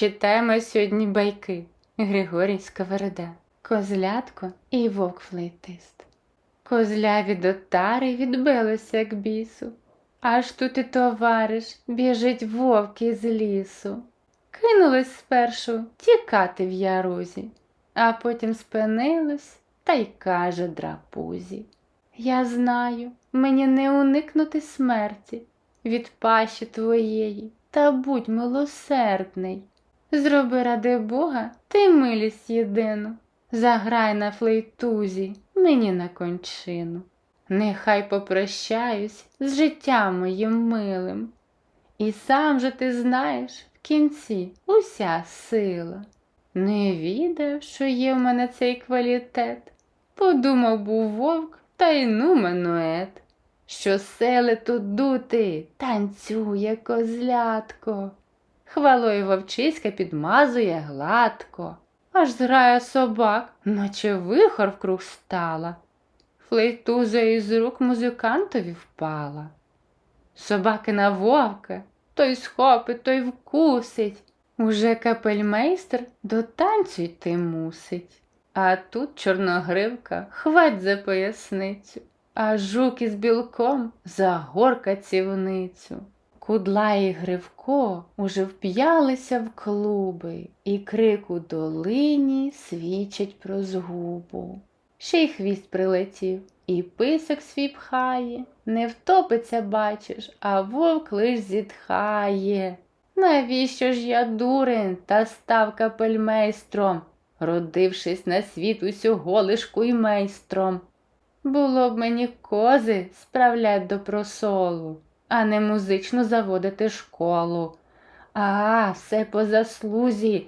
Читаємо сьогодні байки Григорій Сковорода, Козлятко і вовк флейтист. Козля від отари відбилося, як бісу. Аж тут і товариш біжить вовк із лісу. Кинулось спершу тікати в ярузі, а потім спинилось та й каже драпузі. Я знаю, мені не уникнути смерті від пащі твоєї, та будь милосердний. Зроби ради Бога ти милість єдину, заграй на флейтузі мені на кончину. Нехай попрощаюсь з життям моїм милим. І сам же ти знаєш в кінці уся сила. Не відав, що є в мене цей квалітет. Подумав був вовк та й ну манует. Що сели тут дути, танцює козлятко. Хвалою вовчиська підмазує гладко, аж зграя собак, наче вихор вкруг стала. Флейтуза із рук музикантові впала. Собаки на вовка, той схопить, той вкусить. Уже капельмейстер до танцю йти мусить. А тут чорногривка хвать за поясницю, а жук із білком за горка цівницю. Кудла і Гривко уже вп'ялися в клуби, і крик у долині свідчить про згубу. Ще й хвіст прилетів, і писок свій пхає, не втопиться, бачиш, а вовк лиш зітхає. Навіщо ж я дурень та став капельмейстром, родившись на світ усього лиш куймейстром? Було б мені кози справлять до просолу, а не музичну заводити школу. А, все по заслузі.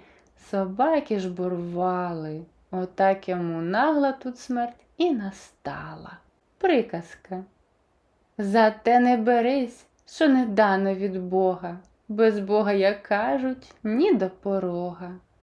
Собаки ж бурвали. Отак йому нагла тут смерть і настала. Приказка. Зате не берись, що не дано від Бога. Без Бога, як кажуть, ні до порога.